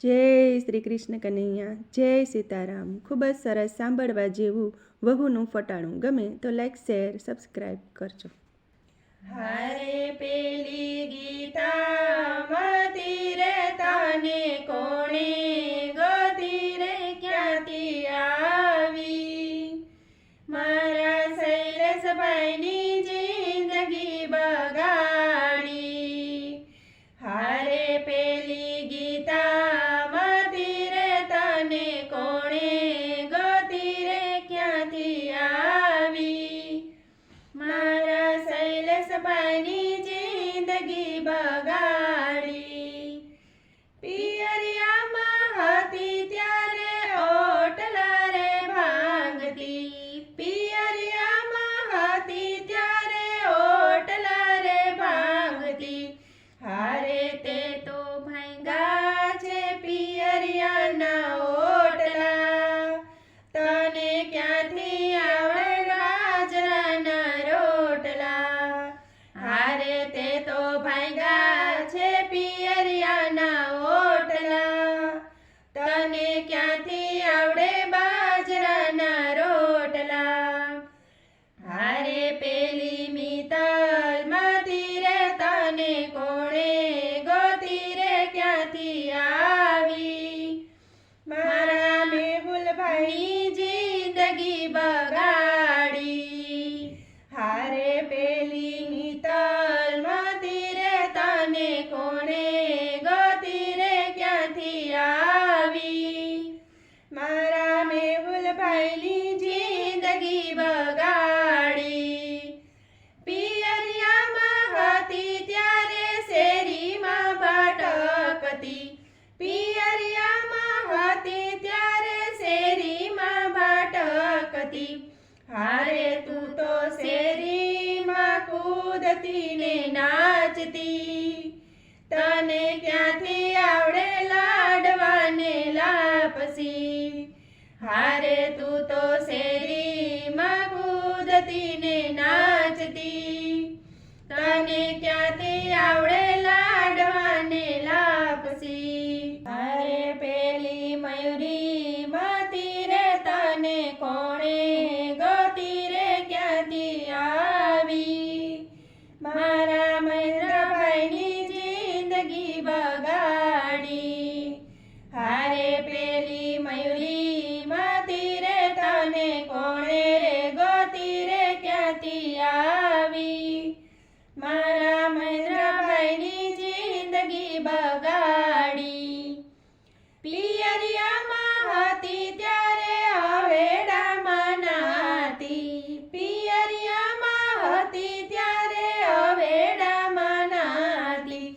જય શ્રી કૃષ્ણ કનૈયા, જય સીતારામ. ખૂબ જ સરસ સાંભળવા જેવું વહુનું ફટાણું. ગમે તો લાઈક શેર સબસ્ક્રાઈબ કરજો. હારે પેલી ગીતા મતી રે તને કોણે હારે તે તો ભટકતી હારે તું તો શેરીમાં કૂદતી ને નાચતી. તને ક્યાંથી આવડે લાડવાને લાપસી? હારે તું તો શેરીમાં કૂદતી ને નાચતી. તને ક્યાંથી આવડે લાડવાને લાપસી? હારે પેલી મયુરી બગાડી. પિયરિયામાં હતી ત્યારે અવેડા નાતી પિયરિયામાં હતી ત્યારે અવેડા નાતી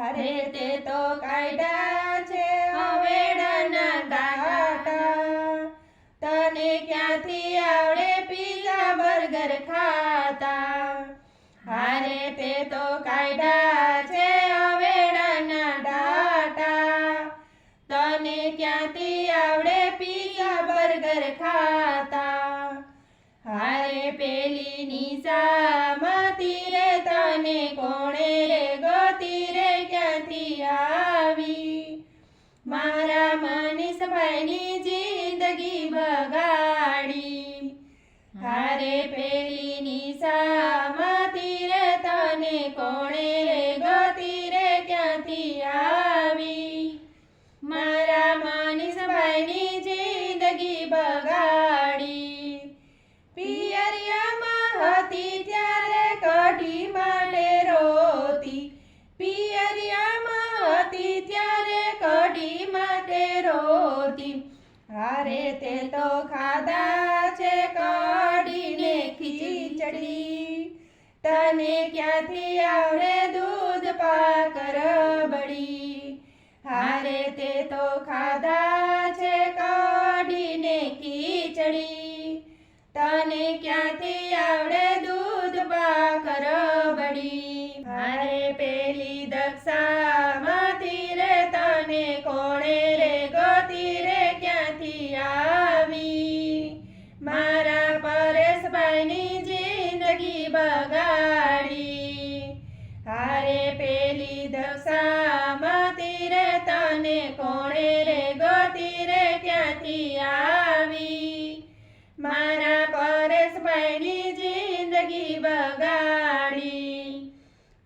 અરે તે તો કાયદા પેલી નિશા મતી રે તને કોણે રે ગતિ રે ક્યાંથી આવી? મારા મનીષભાઈની જિંદગી બગાડી. હારે પેલી હારે તે તો ખાધા છે કઢીને ખીચડી. તને ક્યાંથી આવડે દૂધ પાક રબડી? હારે તે તો ખાધા હારે રે તને કોણે રે ગોતી ક્યાંથી આવી? મારા પરેશભાઈની જિંદગી બગાડી.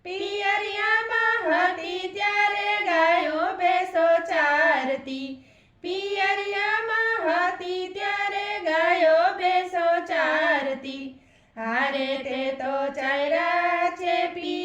પિયરિયામાં હતી ત્યારે ગાયો બેસો ચારતી. પિયરિયામાં હતી ત્યારે ગાયો બેસો ચારતી. હારે તે તો ચાયરા છે પિયરિયાના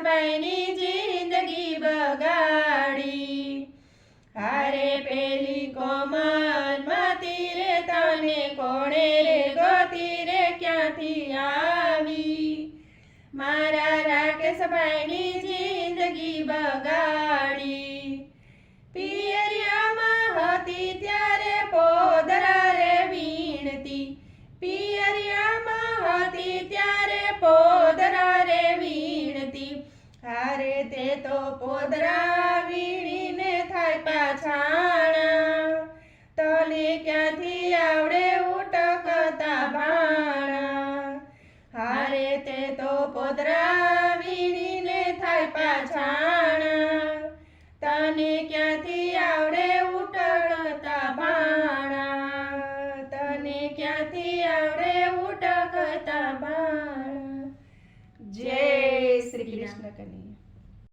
રાકેશભાઈની જિંદગી બગાડી. હારે પેલી કોમલ મતી રે, તને કોણે રે, ગોતી રે, ક્યાંથી આવી? મારા રાકેશભાઈની જિંદગી બગાડી. પિયરિયામાં હતી પોદરા વીણીને થાય પાછાણા. તને ક્યાંથી આવડે ઉટકતા ભાણા. હારે તે તો પોદરા વીણીને થાય પાછાણા. તને ક્યાંથી